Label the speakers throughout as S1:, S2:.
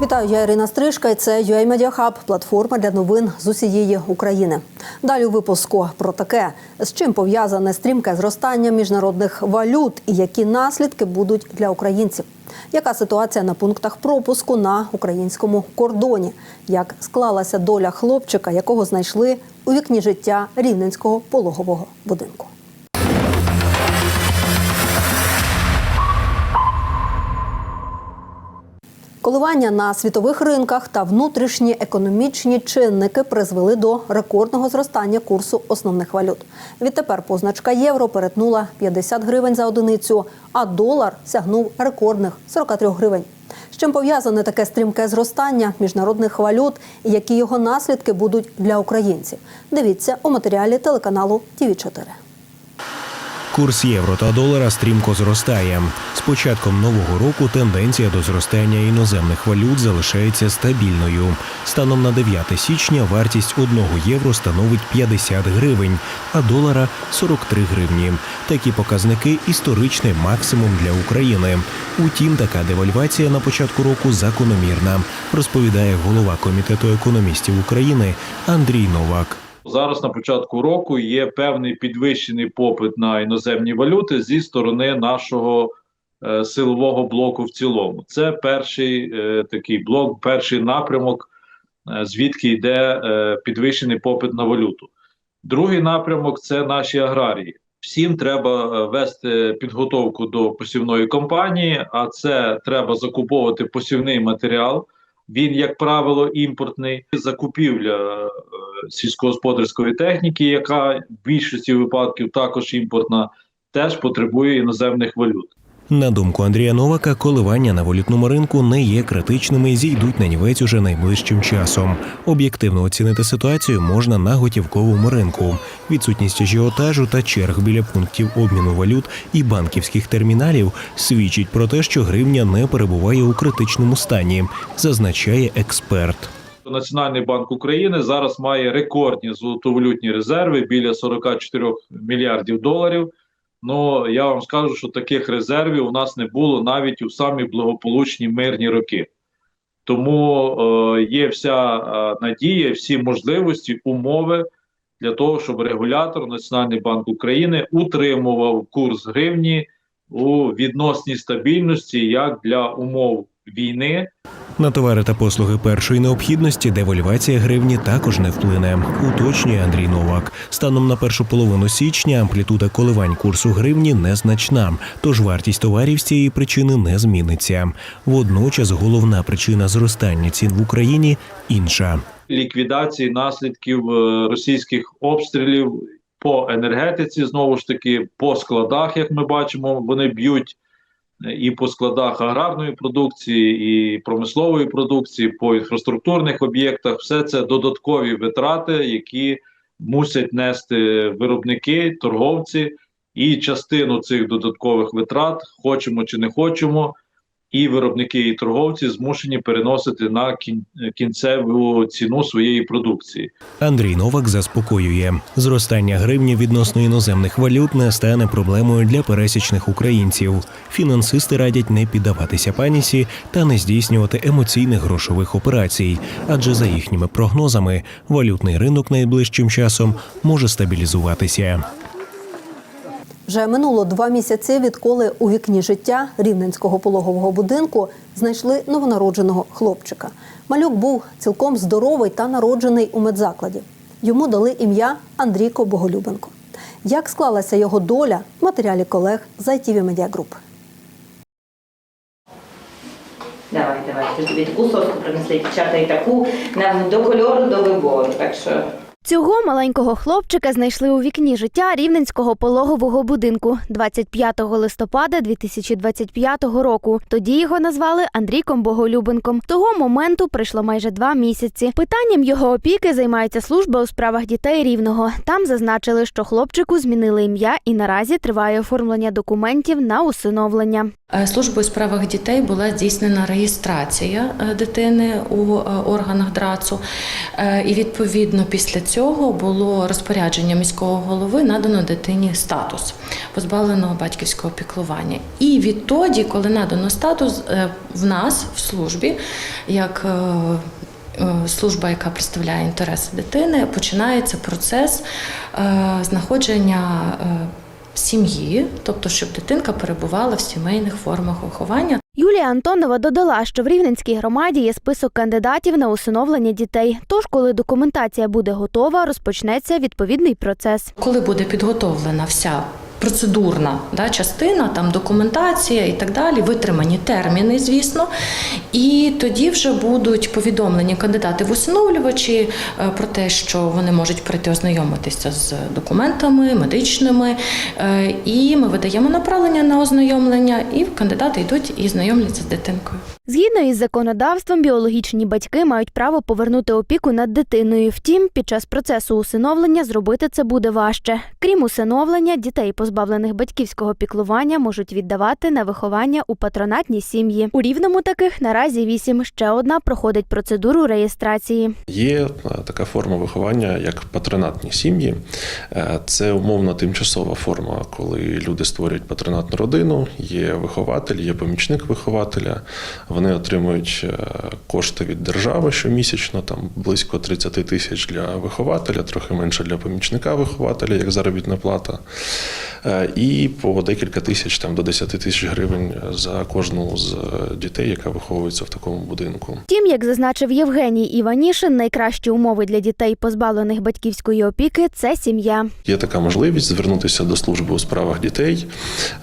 S1: Вітаю, я Ірина Стрижка. і Це UA Media Hub, платформа для новин з усієї України. Далі у випуску про таке, з чим пов'язане стрімке зростання міжнародних валют і які наслідки будуть для українців. Яка ситуація на пунктах пропуску на українському кордоні? Як склалася доля хлопчика, якого знайшли у вікні життя рівненського пологового будинку? Коливання на світових ринках та внутрішні економічні чинники призвели до рекордного зростання курсу основних валют. Відтепер позначка євро перетнула 50 гривень за одиницю, а долар сягнув рекордних 43 гривень. З чим пов'язане таке стрімке зростання міжнародних валют і які його наслідки будуть для українців? Дивіться у матеріалі телеканалу ТІВІ 4
S2: Курс євро та долара стрімко зростає. Початком нового року тенденція до зростання іноземних валют залишається стабільною. Станом на 9 січня вартість 1 євро становить 50 гривень, а долара 43 гривні. Такі показники історичний максимум для України. Утім, така девальвація на початку року закономірна, розповідає голова комітету економістів України Андрій Новак.
S3: Зараз на початку року є певний підвищений попит на іноземні валюти зі сторони нашого е, силового блоку в цілому. Це перший е, такий блок, перший напрямок, е, звідки йде підвищений попит на валюту. Другий напрямок це наші аграрії. Всім треба вести підготовку до посівної кампанії, а це треба закуповувати посівний матеріал. Він, як правило, імпортний. Закупівля сільськогосподарської техніки, яка в більшості випадків також імпортна, теж потребує іноземних валют.
S2: На думку Андрія Новака, коливання на валютному ринку не є критичними і зійдуть на нівець уже найближчим часом. Об'єктивно оцінити ситуацію можна на готівковому ринку. Відсутність ажіотажу та черг біля пунктів обміну валют і банківських терміналів свідчить про те, що гривня не перебуває у критичному стані, зазначає експерт.
S3: Національний банк України зараз має рекордні золотовалютні резерви біля 44 мільярдів доларів. Ну я вам скажу, що таких резервів у нас не було навіть у самі благополучні мирні роки. Тому е, є вся е, надія, всі можливості, умови для того, щоб регулятор Національний банк України утримував курс гривні у відносній стабільності як для умов війни,
S2: На товари та послуги першої необхідності девальвація гривні також не вплине, уточнює Андрій Новак. Станом на першу половину січня амплітуда коливань курсу гривні незначна, тож вартість товарів з цієї причини не зміниться. Водночас головна причина зростання цін в Україні інша.
S3: ліквідації наслідків е, російських обстрілів по енергетиці, знову ж таки, по складах, як ми бачимо, вони б'ють і по складах аграрної продукції, і промислової продукції, по інфраструктурних об'єктах. Все це додаткові витрати, які мусять нести виробники, торговці, і частину цих додаткових витрат, хочемо чи не хочемо. І виробники, і торговці змушені переносити на кін- кінцеву ціну своєї продукції.
S2: Андрій Новак заспокоює, зростання гривні відносно іноземних валют не стане проблемою для пересічних українців. Фінансисти радять не піддаватися панісі та не здійснювати емоційних грошових операцій, адже за їхніми прогнозами валютний ринок найближчим часом може стабілізуватися.
S1: Вже минуло два місяці, відколи у вікні життя рівненського пологового будинку знайшли новонародженого хлопчика. Малюк був цілком здоровий та народжений у медзакладі. Йому дали ім'я Андрійко Боголюбенко. Як склалася його доля в матеріалі колег з ITV Media Group.
S4: Давай, давай, тобі таку принесли дівчата і таку нам до кольору, до вибору. Так що
S5: Цього маленького хлопчика знайшли у вікні життя рівненського пологового будинку 25 листопада 2025 року. Тоді його назвали Андрійком Боголюбенком. Того моменту пройшло майже два місяці. Питанням його опіки займається служба у справах дітей рівного. Там зазначили, що хлопчику змінили ім'я і наразі триває оформлення документів на усиновлення.
S6: Е, Службою у справах дітей була здійснена реєстрація е, дитини у е, органах ДРАЦу, і відповідно після цього цього було розпорядження міського голови надано дитині статус позбавленого батьківського піклування. І відтоді, коли надано статус е, в нас в службі, як е, е, служба, яка представляє інтереси дитини, починається процес знаходження. Сім'ї, тобто, щоб дитинка перебувала в сімейних формах виховання.
S5: Юлія Антонова додала, що в Рівненській громаді є список кандидатів на усиновлення дітей. Тож, коли документація буде готова, розпочнеться відповідний процес.
S6: Коли буде підготовлена вся процедурна да, частина, там документація і так далі, витримані терміни, звісно. І тоді вже будуть повідомлені кандидати в усиновлювачі е, про те, що вони можуть прийти ознайомитися з документами медичними. Е, І ми видаємо направлення на ознайомлення, і кандидати йдуть і знайомляться з дитинкою.
S5: Згідно із законодавством, біологічні батьки мають право повернути опіку над дитиною. Втім, під час процесу усиновлення зробити це буде важче. Крім усиновлення, дітей, позбавлених батьківського піклування, можуть віддавати на виховання у патронатні сім'ї. У рівному таких наразі вісім. Ще одна проходить процедуру реєстрації.
S7: Є е, така форма виховання, як патронатні сім'ї. Е, Це умовно тимчасова форма, коли люди створюють патронатну родину, є вихователь, є помічник вихователя. Вони отримують е, кошти від держави щомісячно, там близько 30 тисяч для вихователя, трохи менше для помічника вихователя, як заробітна плата. Е, І по декілька тисяч там до 10 тисяч гривень за кожну з е, дітей, яка виховується в такому будинку.
S5: Втім, як зазначив Євгеній Іванішин, найкращі умови для дітей, позбавлених батьківської опіки це сім'я.
S7: Є така можливість звернутися до служби у справах дітей,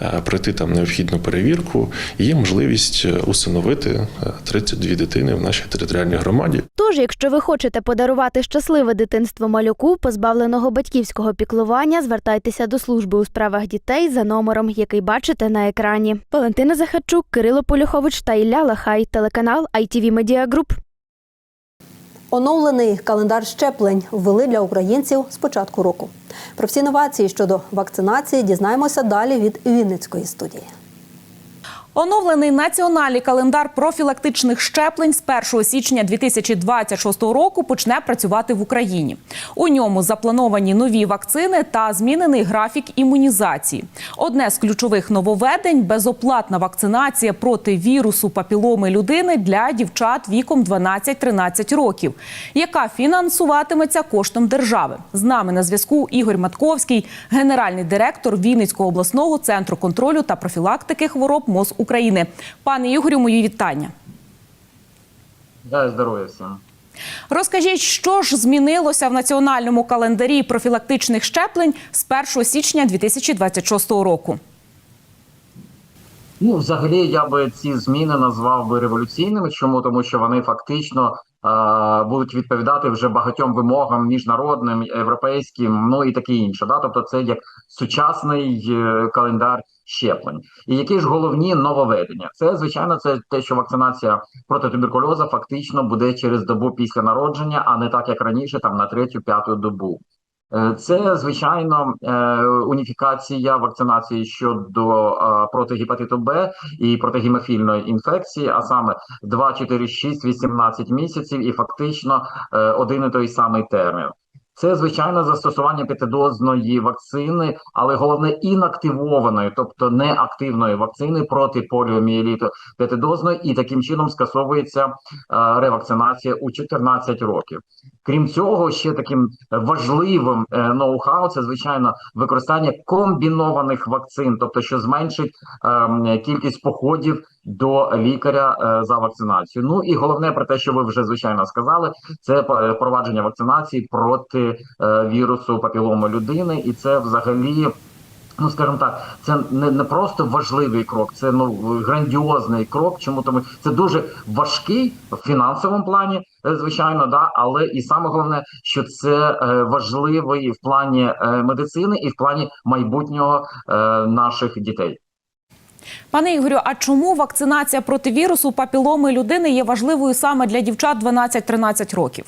S7: е, пройти там необхідну перевірку. І є можливість е, усиновити е, 32 дитини в нашій територіальній громаді.
S5: Тож, якщо ви хочете подарувати щасливе дитинство малюку, позбавленого батьківського піклування, звертайтеся до служби у справах дітей за номером, який бачите на екрані. Валентина Захарчук, Кирило Полюхович та Ілля Лахай, телеканал ITV Media Group.
S1: Оновлений календар щеплень ввели для українців з початку року. Про всі новації щодо вакцинації дізнаємося далі від Вінницької студії.
S8: Оновлений національний календар профілактичних щеплень з 1 січня 2026 року почне працювати в Україні. У ньому заплановані нові вакцини та змінений графік імунізації. Одне з ключових нововведень – безоплатна вакцинація проти вірусу папіломи людини для дівчат віком 12-13 років, яка фінансуватиметься коштом держави. З нами на зв'язку Ігор Матковський, генеральний директор Вінницького обласного центру контролю та профілактики хвороб МОЗ України. Пане Ігорю, мої вітання.
S9: Дай здоров'я всім.
S8: Розкажіть, що ж змінилося в національному календарі профілактичних щеплень з 1 січня 2026 року.
S9: Ну, взагалі, я би ці зміни назвав би революційними. Чому? Тому що вони фактично е, будуть відповідати вже багатьом вимогам міжнародним, європейським, ну і таке інше. Да? Тобто, це як сучасний е, календар щеплень. І які ж головні нововведення? Це звичайно, це те, що вакцинація проти туберкульозу фактично буде через добу після народження, а не так як раніше, там на третю-п'яту добу. Е, Це звичайно е, уніфікація вакцинації щодо е, проти гепатиту Б і проти гемофільної інфекції, а саме 2, 4, 6, 18 місяців, і фактично один і той самий термін. Це звичайно застосування п'ятидозної вакцини, але головне інактивованої, тобто неактивної вакцини проти поліомієліту п'ятидозної, і таким чином скасовується е, ревакцинація у 14 років. Крім цього, ще таким важливим е, ноу-хау це звичайно використання комбінованих вакцин, тобто що зменшить ем, кількість походів до лікаря е, за вакцинацією. Ну і головне про те, що ви вже звичайно сказали, це е, провадження вакцинації проти е, вірусу папілому людини, і це взагалі. Ну, скажімо так, це не, не просто важливий крок, це ну грандіозний крок. Чому тому це дуже важкий в фінансовому плані, е, звичайно, да, але і саме головне, що це е, важливий в плані медицини і в плані майбутнього наших дітей.
S8: Пане Ігорю, а чому вакцинація проти вірусу папіломи людини є важливою саме для дівчат 12-13 років?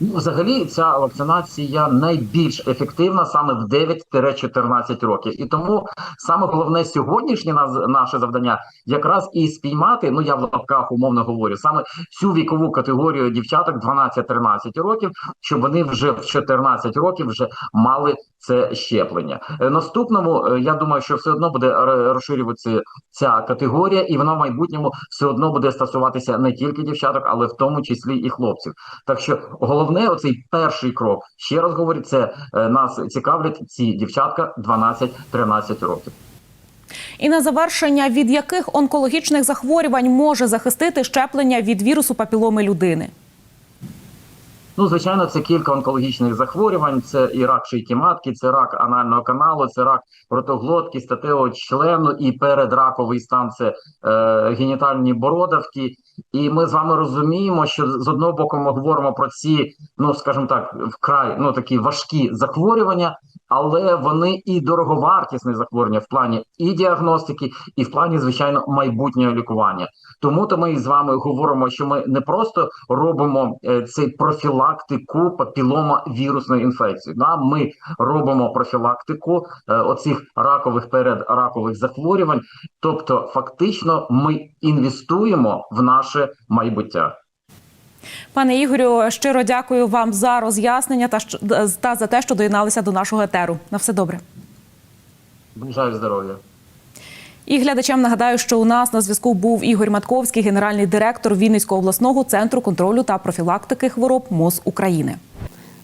S9: Ну, взагалі, ця вакцинація найбільш ефективна саме в 9-14 років. І тому саме головне сьогоднішнє наше завдання якраз і спіймати. Ну я в лапках умовно говорю, саме цю вікову категорію дівчаток 12-13 років, щоб вони вже в 14 років вже мали це щеплення. Е, Наступному е, я думаю, що все одно буде розширюватися ця категорія, і вона в майбутньому все одно буде стосуватися не тільки дівчаток, але в тому числі і хлопців. Так що головне, оцей перший крок, ще раз говорю, це е, нас цікавлять ці дівчатка 12-13 років.
S8: І на завершення, від яких онкологічних захворювань може захистити щеплення від вірусу папіломи людини?
S9: Ну, звичайно, це кілька онкологічних захворювань. Це і рак шийки матки, це рак анального каналу, це рак ротоглотки, статевого члену і передраковий стан це е, генітальні бородавки. І ми з вами розуміємо, що з одного боку ми говоримо про ці, ну скажімо так, вкрай ну такі важкі захворювання, але вони і дороговартісні захворювання в плані і діагностики, і в плані, звичайно, майбутнього лікування. Тому то ми з вами говоримо, що ми не просто робимо е, цей профілактику папілома вірусної інфекції. Да? Ми робимо профілактику е, оцих ракових передракових захворювань. Тобто, фактично, ми інвестуємо в наше майбуття.
S8: Пане Ігорю, щиро дякую вам за роз'яснення та, та за те, що доєдналися до нашого етеру. На все добре.
S9: Бажаю здоров'я.
S8: І глядачам нагадаю, що у нас на зв'язку був Ігор Матковський, генеральний директор Вінницького обласного центру контролю та профілактики хвороб МОЗ України.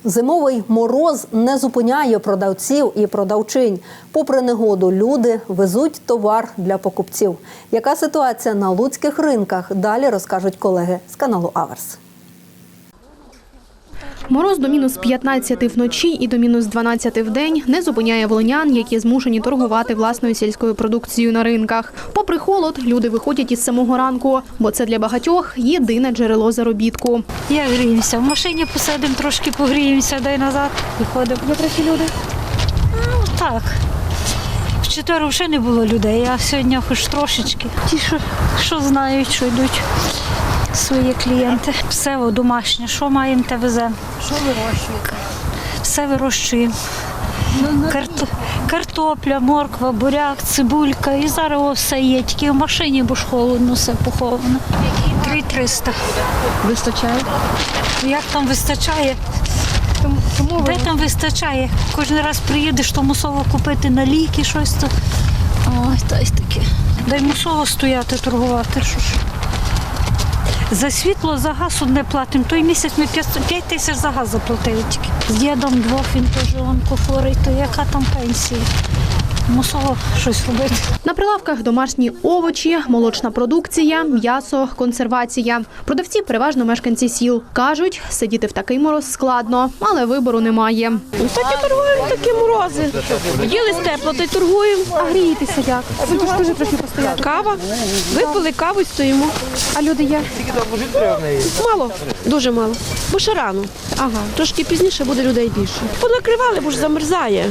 S1: Зимовий мороз не зупиняє продавців і продавчинь. Попри негоду, люди везуть товар для покупців. Яка ситуація на луцьких ринках? Далі розкажуть колеги з каналу Аверс.
S10: Мороз до мінус 15 вночі і до мінус 12 в день не зупиняє волинян, які змушені торгувати власною сільською продукцією на ринках. Попри холод, люди виходять із самого ранку, бо це для багатьох єдине джерело заробітку.
S11: Я гріємося. В машині посидимо, трошки погріємося, дай назад, виходимо.
S10: Є трохи люди.
S11: Ну, так. Вчора вже не було людей, а сьогодні хоч трошечки. Ті, що, що знають, що йдуть свої клієнти. Все домашнє, що маємо, те веземо.
S10: Що вирощуєте?
S11: Все вирощуємо. Карт... Картопля, морква, буряк, цибулька. І зараз все є. Тільки в машині, бо ж холодно, все поховано. 3-300.
S10: Вистачає?
S11: Як там вистачає?
S10: Тому,
S11: Де там вистачає? Кожен раз приїдеш, то мусово купити на ліки щось. То... Ой, та й таке. Дай мусово стояти, торгувати. Що ж. За світло, за газ не платимо. Той місяць ми 5 тисяч за газ заплатили тільки. З дідом двох він теж онкохворий, то яка там пенсія? Мусово щось робити.
S10: На прилавках домашні овочі, молочна продукція, м'ясо, консервація. Продавці переважно мешканці сіл. Кажуть, сидіти в такий мороз складно, але вибору немає.
S12: Так і торгуємо такі морози. Їли тепло, то й торгуємо.
S10: А грієтеся як? Ж дуже трохи постояти.
S12: Кава. Випили каву і стоїмо.
S10: А люди є?
S12: Мало, дуже мало. Бо ще рано.
S10: Ага.
S12: Трошки пізніше буде людей більше. Понакривали, бо ж замерзає.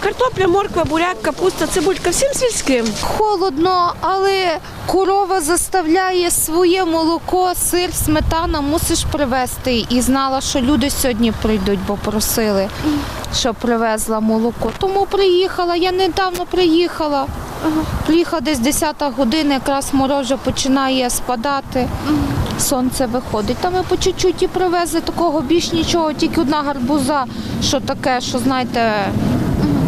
S12: Картопля, морква, буряк, капуста, цибулька, всім сільським.
S13: Холодно, але корова заставляє своє молоко, сир, сметана мусиш привезти. І знала, що люди сьогодні прийдуть, бо просили, щоб привезла молоко. Тому приїхала. Я недавно приїхала. Приїхала десь 10 година, якраз мороз вже починає спадати. Сонце виходить. Та ми по чуть-чуть і привезли такого більш нічого, тільки одна гарбуза, що таке, що знаєте,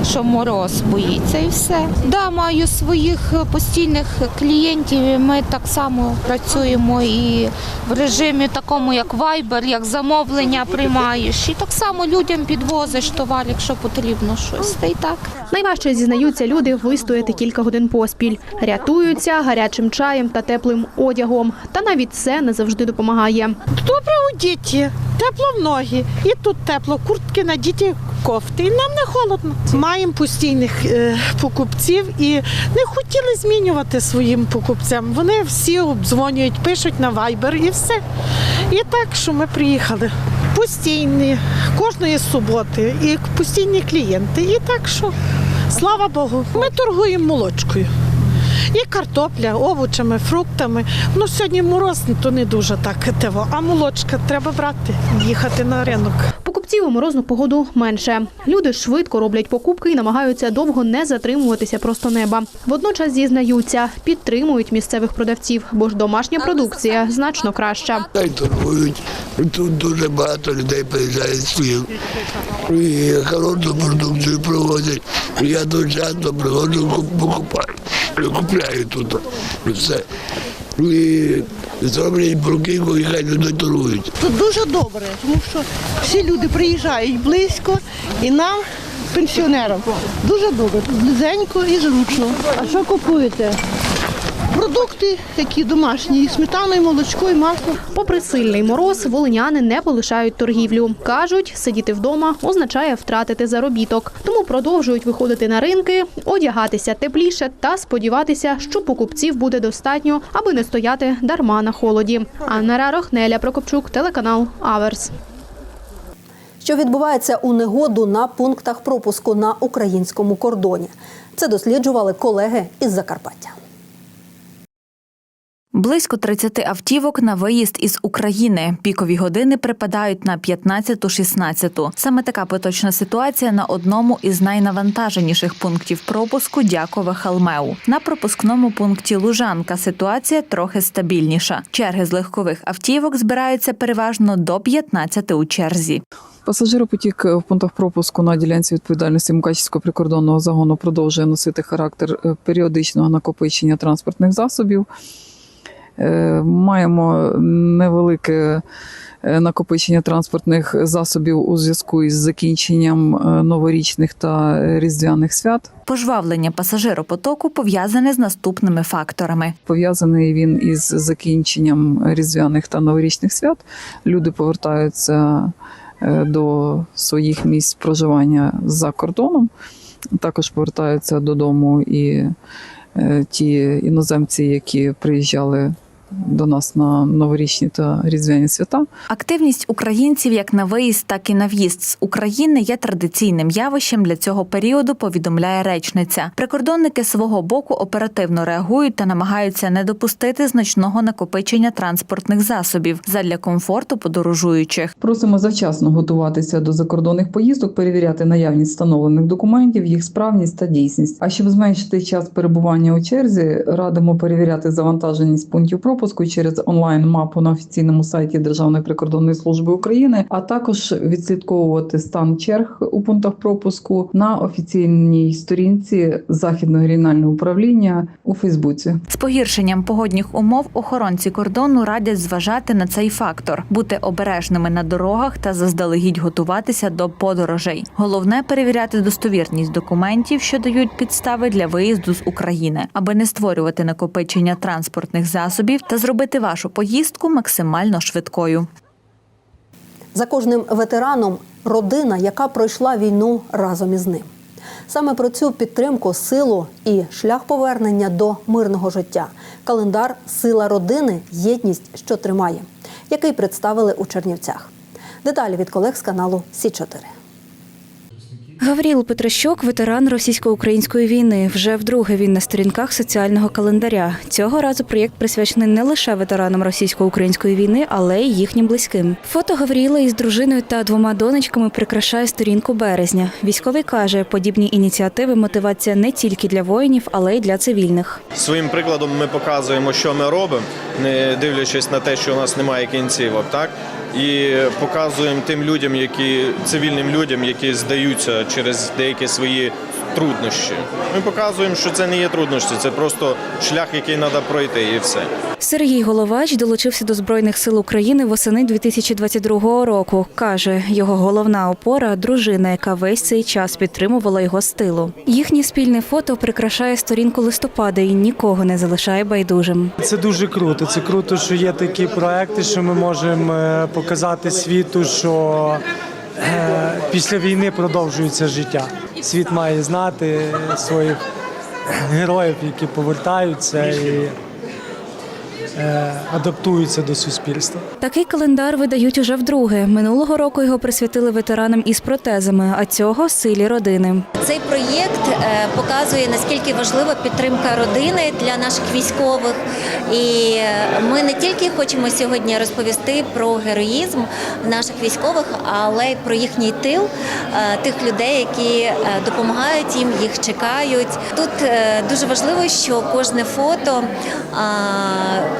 S13: що мороз боїться і все. Да, маю своїх постійних клієнтів. Ми так само працюємо і в режимі такому, як Viber, як замовлення приймаєш. І так само людям підвозиш товар, якщо потрібно щось. Та й так.
S10: Найважче зізнаються люди вистояти кілька годин поспіль. Рятуються гарячим чаєм та теплим одягом. Та навіть це не завжди допомагає.
S12: Добре у діті, тепло в ноги. І тут тепло, куртки на діті кофти. І нам не холодно. Маємо постійних е, покупців і не хотіли змінювати своїм покупцям. Вони всі обдзвонюють, пишуть на Viber і все. І так, що ми приїхали. Постійні, кожної суботи, і постійні клієнти. І так що, слава Богу, ми торгуємо молочкою. І картопля, овочами, фруктами. Ну, сьогодні мороз, то не дуже так тево. А молочка треба брати, їхати на ринок.
S10: Покупців у морозну погоду менше. Люди швидко роблять покупки і намагаються довго не затримуватися просто неба. Водночас зізнаються, підтримують місцевих продавців, бо ж домашня продукція значно краща.
S14: Хай торгують. Тут дуже багато людей приїжджає з. І хорошу продукцію проводять. Я тут часто приходжу, куп- покупаю. Купляю тут. Все. І зроблять бруківку і хай люди торгують.
S12: Тут дуже добре, тому що всі люди приїжджають близько і нам, пенсіонерам, дуже добре. Близенько і зручно. А що купуєте? Продукти такі домашні, і сметану, і молочко, і масло.
S10: Попри сильний мороз, волиняни не полишають торгівлю. Кажуть, сидіти вдома означає втратити заробіток. Тому продовжують виходити на ринки, одягатися тепліше та сподіватися, що покупців буде достатньо, аби не стояти дарма на холоді. Анна Рарох, Неля Прокопчук, телеканал Аверс.
S1: Що відбувається у негоду на пунктах пропуску на українському кордоні? Це досліджували колеги із Закарпаття.
S15: Близько 30 автівок на виїзд із України. Пікові години припадають на 15-16. Саме така поточна ситуація на одному із найнавантаженіших пунктів пропуску Дякове Халмеу. На пропускному пункті Лужанка ситуація трохи стабільніша. Черги з легкових автівок збираються переважно до 15 у черзі.
S16: Пасажиропотік в пунктах пропуску на ділянці відповідальності Мукачівського прикордонного загону продовжує носити характер е, періодичного накопичення транспортних засобів. Е, Маємо невелике е, накопичення транспортних засобів у зв'язку із закінченням е, новорічних та різдвяних свят.
S15: Пожвавлення пасажиропотоку пов'язане з наступними факторами.
S16: Пов'язаний він із закінченням різдвяних та новорічних свят. Люди повертаються до своїх місць проживання за кордоном. Також повертаються додому і ті іноземці, які приїжджали до нас на новорічні та різдвяні свята.
S15: Активність українців як на виїзд, так і на в'їзд з України є традиційним явищем для цього періоду. Повідомляє речниця. Прикордонники свого боку оперативно реагують та намагаються не допустити значного накопичення транспортних засобів задля комфорту подорожуючих.
S16: Просимо завчасно готуватися до закордонних поїздок, перевіряти наявність встановлених документів, їх справність та дійсність. А щоб зменшити час перебування у черзі, радимо перевіряти завантаженість пунктів пропуску через онлайн-мапу на офіційному сайті Державної прикордонної служби України, а також відслідковувати стан черг у пунктах пропуску на офіційній сторінці Західного регіонального управління у Фейсбуці.
S15: З погіршенням погодних умов охоронці кордону радять зважати на цей фактор, бути обережними на дорогах та заздалегідь готуватися до подорожей. Головне перевіряти достовірність документів, що дають підстави для виїзду з України, аби не створювати накопичення транспортних засобів та зробити вашу поїздку максимально швидкою.
S1: За кожним ветераном родина, яка пройшла війну разом із ним. Саме про цю підтримку, силу і шлях повернення до мирного життя. Календар Сила родини єдність, що тримає, який представили у Чернівцях. Деталі від колег з каналу Сі 4
S17: Гавріл Петрощук, ветеран російсько-української війни. Вже вдруге він на сторінках соціального календаря. Цього разу проєкт присвячений не лише ветеранам російсько-української війни, але й їхнім близьким. Фото Гавріла із дружиною та двома донечками прикрашає сторінку березня. Військовий каже, подібні ініціативи мотивація не тільки для воїнів, але й для цивільних.
S18: Своїм прикладом ми показуємо, що ми робимо, не дивлячись на те, що у нас немає кінцівок, так і показуємо тим людям, які цивільним людям, які здаються через деякі свої труднощі. Ми показуємо, що це не є труднощі, це просто шлях, який треба пройти, і все.
S17: Сергій Головач долучився до Збройних сил України восени 2022 року. Каже, його головна опора дружина, яка весь цей час підтримувала його з тилу. Їхнє спільне фото прикрашає сторінку листопада і нікого не залишає байдужим.
S19: Це дуже круто. Це круто, що є такі проекти, що ми можемо е, показати світу, що е, після війни продовжується життя. Світ має знати своїх героїв, які повертаються, і адаптуються до суспільства.
S17: Такий календар видають уже вдруге. Минулого року його присвятили ветеранам із протезами, а цього силі родини.
S20: Цей проєкт е, показує наскільки важлива підтримка родини для наших військових. І е, ми не тільки хочемо сьогодні розповісти про героїзм наших військових, але й про їхній тил, е, тих людей, які е, допомагають їм, їх чекають. Тут е, дуже важливо, що кожне фото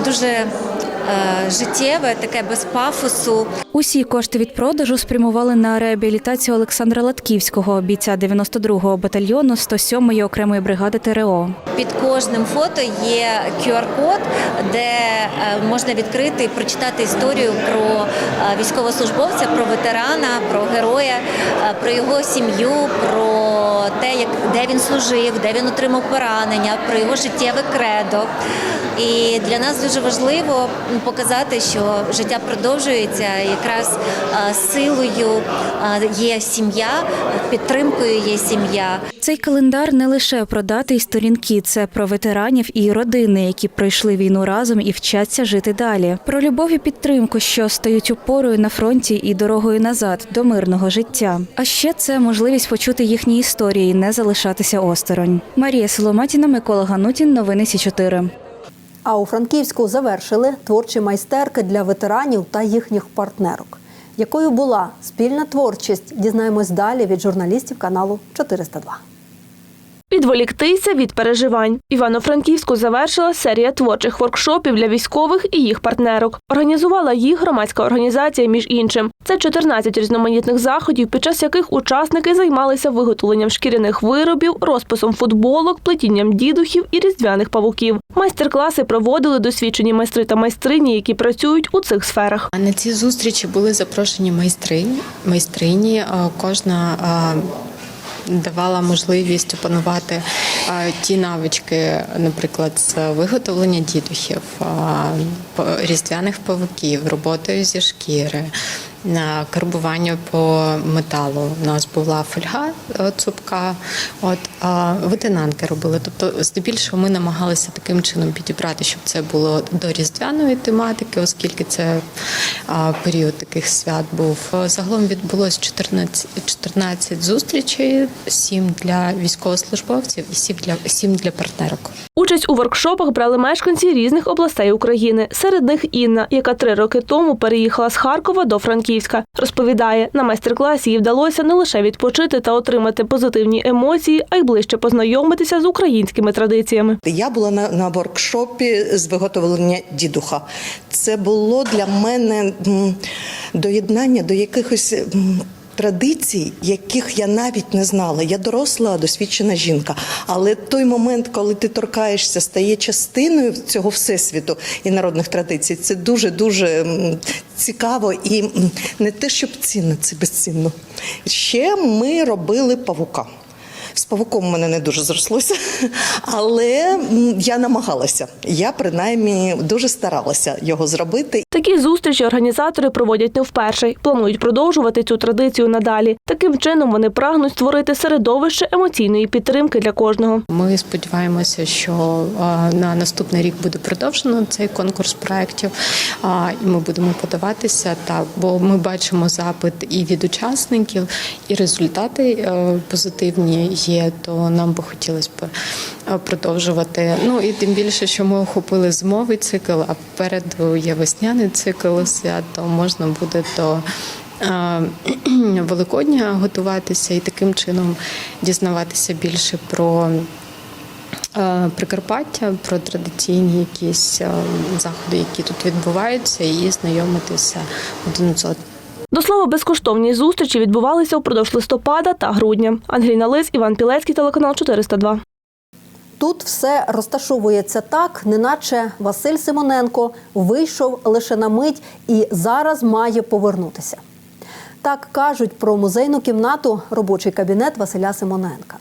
S20: дуже життєве, таке без пафосу.
S17: Усі кошти від продажу спрямували на реабілітацію Олександра Латківського, бійця 92-го батальйону 107-ї окремої бригади ТРО.
S20: Під кожним фото є QR-код, де е, можна відкрити і прочитати історію про е, військовослужбовця, про ветерана, про героя, е, про його сім'ю, про те, як де він служив, де він отримав поранення, про його життєве кредо. І для нас дуже важливо показати, що життя продовжується. Якраз е, силою е, є сім'я, підтримкою є сім'я.
S17: Цей календар не лише про дати й сторінки, це про ветеранів і родини, які пройшли війну разом і вчаться жити далі. Про любов і підтримку, що стають опорою на фронті і дорогою назад до мирного життя. А ще це можливість почути їхні історії, не залишатися осторонь. Марія Соломатіна, Микола Ганутін. Новини Сі 4
S1: А у Франківську завершили творчі майстерки для ветеранів та їхніх партнерок. Якою була спільна творчість, дізнаємось далі від журналістів каналу 402.
S21: Відволіктися від переживань. Івано-Франківську завершила серія творчих воркшопів для військових і їх партнерок. Організувала їх громадська організація, між іншим. Це 14 різноманітних заходів, під час яких учасники займалися виготовленням шкіряних виробів, розписом футболок, плетінням дідухів і різдвяних павуків. Майстер-класи проводили досвідчені майстри та майстрині, які працюють у цих сферах.
S22: На ці зустрічі були запрошені майстрині. Майстрині кожна давала можливість опанувати ті навички, наприклад, з виготовлення дідухів, різдвяних павуків, роботою зі шкіри. На карбування по металу у нас була фольга е, цупка, от а ветенанки робили. Тобто, здебільшого, ми намагалися таким чином підібрати, щоб це було до різдвяної тематики, оскільки це період таких свят був. Загалом відбулось 14, 14 зустрічей, 7 для військовослужбовців і 7 для 7 для партнерок.
S21: Участь у воркшопах брали мешканці різних областей України. Серед них Інна, яка три роки тому переїхала з Харкова до Франківська. Розповідає, на майстер-класі їй вдалося не лише відпочити та отримати позитивні емоції, а й ближче познайомитися з українськими традиціями.
S23: Я була на, на воркшопі з виготовлення дідуха. Це було для мене доєднання до якихось. Традицій, яких я навіть не знала. Я доросла, досвідчена жінка. Але той момент, коли ти торкаєшся, стає частиною цього всесвіту і народних традицій, це дуже дуже цікаво і не те, щоб цінно, це безцінно. Ще ми робили павука. З павуком мене не дуже зрослося, але я намагалася. Я принаймні дуже старалася його зробити.
S21: Такі зустрічі організатори проводять не вперше й планують продовжувати цю традицію надалі. Таким чином вони прагнуть створити середовище емоційної підтримки для кожного.
S22: Ми сподіваємося, що е, на наступний рік буде продовжено цей конкурс проєктів, і ми будемо подаватися. Так, бо ми бачимо запит і від учасників, і результати е, позитивні є. То нам би хотілося б е, продовжувати. Ну і тим більше, що ми охопили зимовий цикл, а попереду є весняний цикл свят, то можна буде до. е, Великодня готуватися і таким чином дізнаватися більше про е, Прикарпаття, про традиційні якісь заходи, які тут відбуваються, і знайомитися один з одним.
S21: До слова, безкоштовні зустрічі відбувалися упродовж листопада та грудня. Ангеліна Лис, Іван Пілецький, телеканал 402.
S1: Тут все розташовується так, неначе Василь Симоненко вийшов лише на мить і зараз має повернутися. Так кажуть про музейну кімнату робочий кабінет Василя Симоненка.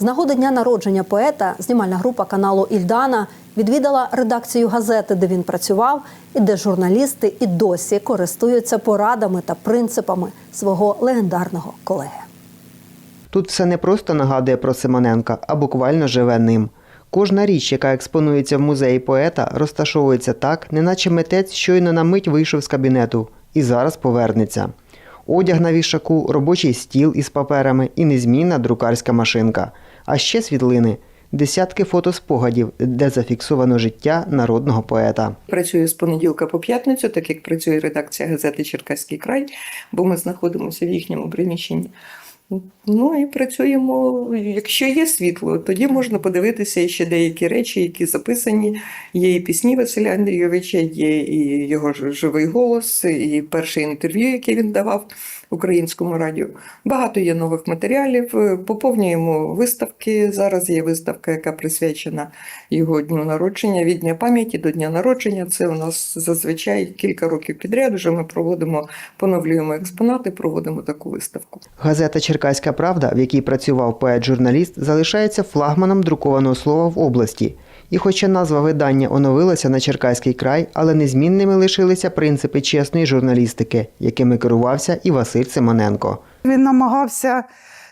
S1: З нагоди дня народження поета знімальна група каналу Ільдана відвідала редакцію газети, де він працював, і де журналісти і досі користуються порадами та принципами свого легендарного колеги.
S24: Тут все не просто нагадує про Симоненка, а буквально живе ним.
S25: Кожна річ, яка експонується в музеї поета, розташовується так, неначе митець щойно на мить вийшов з кабінету і зараз повернеться. Одяг на вішаку, робочий стіл із паперами і незмінна друкарська машинка. А ще світлини, десятки фотоспогадів, де зафіксовано життя народного поета.
S26: Працюю з понеділка по п'ятницю, так як працює редакція газети Черкаський край, бо ми знаходимося в їхньому приміщенні. Ну і працюємо. Якщо є світло, тоді можна подивитися ще деякі речі, які записані. Є і пісні Василя Андрійовича, є і його живий голос, і перше інтерв'ю, яке він давав українському радіо. Багато є нових матеріалів. Е, Поповнюємо виставки. Зараз є виставка, яка присвячена його дню народження. Від дня пам'яті до дня народження. Це у нас зазвичай кілька років підряд. Вже ми проводимо, поновлюємо експонати, проводимо таку виставку.
S25: Газета Черкаська Правда, в якій працював поет-журналіст, залишається флагманом друкованого слова в області. І хоча назва видання оновилася на Черкаський край, але незмінними лишилися принципи чесної журналістики, якими керувався і Василь Симоненко.
S27: Він намагався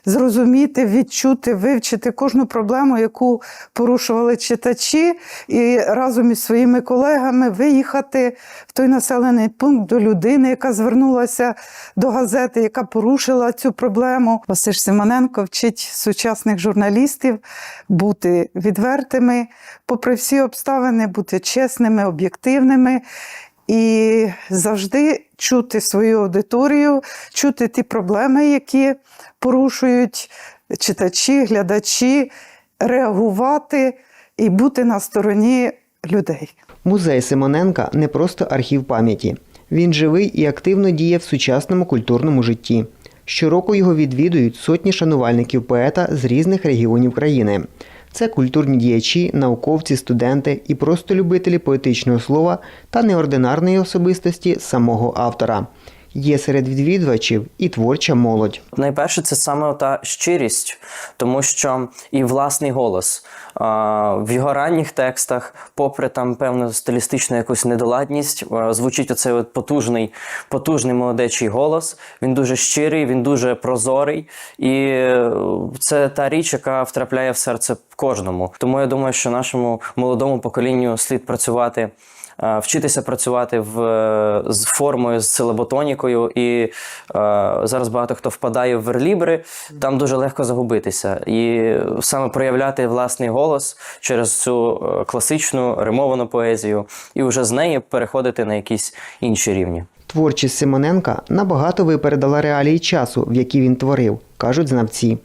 S27: зрозуміти, відчути, вивчити кожну проблему, яку порушували читачі, і разом із своїми колегами виїхати в той населений пункт до людини, яка звернулася до газети, яка порушила цю проблему. Василь Симоненко вчить сучасних журналістів бути відвертими, попри всі обставини, бути чесними, об'єктивними. І завжди чути свою аудиторію, чути ті проблеми, які порушують читачі, глядачі, реагувати і бути на стороні людей.
S25: Музей Симоненка не просто архів пам'яті. Він живий і активно діє в сучасному культурному житті. Щороку його відвідують сотні шанувальників поета з різних регіонів країни. Це культурні діячі, науковці, студенти і просто любителі поетичного слова та неординарної особистості самого автора. Є серед відвідувачів і творча молодь.
S24: Найперше, це саме та щирість, тому що і власний голос в його ранніх текстах, попри там певну стилістичну якусь недоладність, звучить оцей от потужний, потужний молодечий голос. Він дуже щирий, він дуже прозорий, і е, це та річ, яка втрапляє в серце кожному. Тому я думаю, що нашому молодому поколінню слід працювати. Е, Вчитися працювати в, е, з формою, з силаботонікою, і е, зараз багато хто впадає в верлібри, там дуже легко загубитися. І саме проявляти власний голос через цю е, класичну римовану поезію, і вже з неї переходити на якісь інші рівні.
S25: Творчість Симоненка набагато випередила реалії часу, в які він творив, кажуть знавці.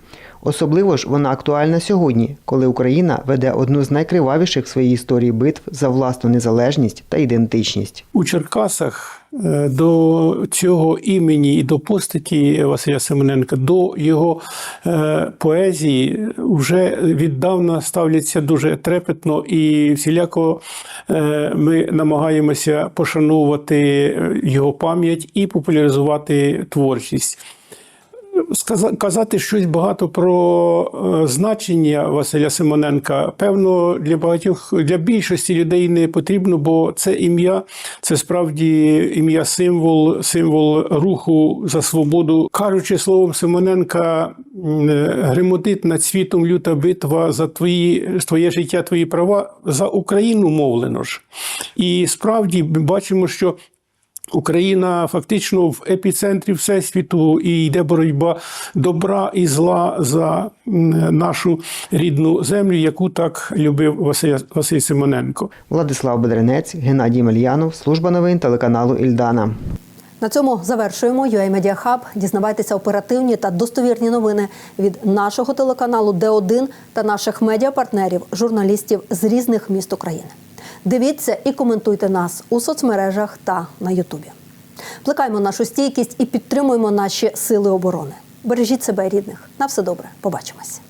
S25: Особливо ж вона актуальна сьогодні, коли Україна веде одну з найкривавіших в своїй історії битв за власну незалежність та ідентичність.
S28: у Черкасах е, до цього імені і до постаті Василя Семененка, до його е, поезії вже віддавна ставляться дуже трепетно і всіляко е, ми намагаємося пошановувати е, його пам'ять і популяризувати творчість. Казати щось багато про е, значення Василя Симоненка, певно, для багатьох для більшості людей не потрібно, бо це ім'я, це справді ім'я символ, символ руху за свободу. Кажучи словом Симоненка, е, гримотить над світом люта битва за твої твоє життя, твої права за Україну мовлено ж. І справді ми бачимо, що Україна фактично в епіцентрі всесвіту і йде боротьба добра і зла за нашу рідну землю, яку так любив Василь, Василь Симоненко.
S25: Владислав Бедренець, Геннадій Мельянов, служба новин телеканалу Ільдана.
S1: На цьому завершуємо UA Media Hub. Дізнавайтеся оперативні та достовірні новини від нашого телеканалу Д1 та наших медіапартнерів, журналістів з різних міст України. Дивіться і коментуйте нас у соцмережах та на Ютубі. Плекаймо нашу стійкість і підтримуємо наші сили оборони. Бережіть себе рідних. На все добре. Побачимось.